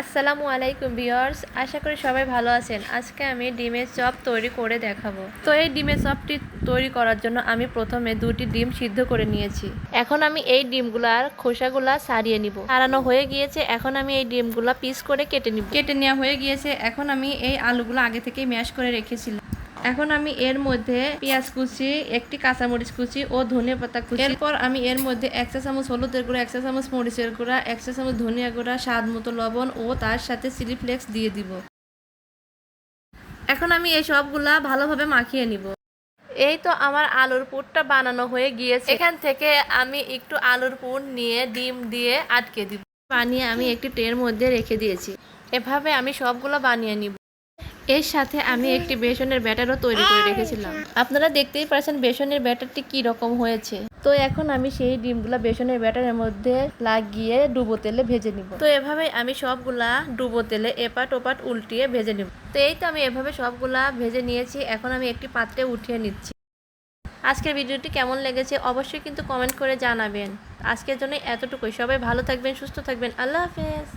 আসসালামু আলাইকুম ভিওয়ার্স আশা করি সবাই ভালো আছেন। আজকে আমি ডিমের চপ তৈরি করে দেখাবো। তো এই ডিমের চপটি তৈরি করার জন্য আমি প্রথমে দুটি ডিম সিদ্ধ করে নিয়েছি। এখন আমি এই ডিমগুলার খোসাগুলা সারিয়ে নিব। সারানো হয়ে গিয়েছে, এখন আমি এই ডিমগুলা পিস করে কেটে নিব। কেটে নেওয়া হয়ে গিয়েছে, এখন আমি এই আলুগুলো আগে থেকেই ম্যাশ করে রেখেছিলাম। এখন আমি এর মধ্যে পেঁয়াজ কুচি, একটি কাঁচামরিচ কুচি ও ধনিয়া পাতা কুচি। এরপর আমি এর মধ্যে এক চা চামচ হলুদের গুঁড়া, এক চা চামচ মরিচের গুঁড়া, এক চা চামচ ধনিয়া গুঁড়া, স্বাদ মতো লবণ ও তার সাথে চিলি ফ্লেক্স দিয়ে দিব। এখন আমি এই সবগুলা ভালোভাবে মাখিয়ে নিব। এই তো আমার আলুর পুরটা বানানো হয়ে গিয়েছে। এখান থেকে আমি একটু আলুর পুর নিয়ে ডিম দিয়ে আটকে দিব। বানিয়ে আমি একটি ট্রের মধ্যে রেখে দিয়েছি। এভাবে আমি সবগুলো বানিয়ে নিব। এর সাথে আমি একটি বেসনের ব্যাটারও তৈরি করে রেখেছিলাম। আপনারা দেখতেই পারছেন বেসনের ব্যাটারটি কি রকম হয়েছে। তো এখন আমি সেই ডিমগুলা বেসনের ব্যাটারের মধ্যে লাগিয়ে ডুবো তেলে ভেজে নিব। তো এভাবে আমি সবগুলা ডুবো তেলে এপাট ওপাট উল্টিয়ে ভেজে নিব। তো এই তো আমি এভাবে সবগুলা ভেজে নিয়েছি, এখন আমি একটি পাত্রে উঠিয়ে নিচ্ছি। আজকের ভিডিওটি কেমন লেগেছে অবশ্যই কিন্তু কমেন্ট করে জানাবেন। আজকের জন্য এতটুকুই। সবাই ভালো থাকবেন, সুস্থ থাকবেন। আল্লাহ হাফেজ।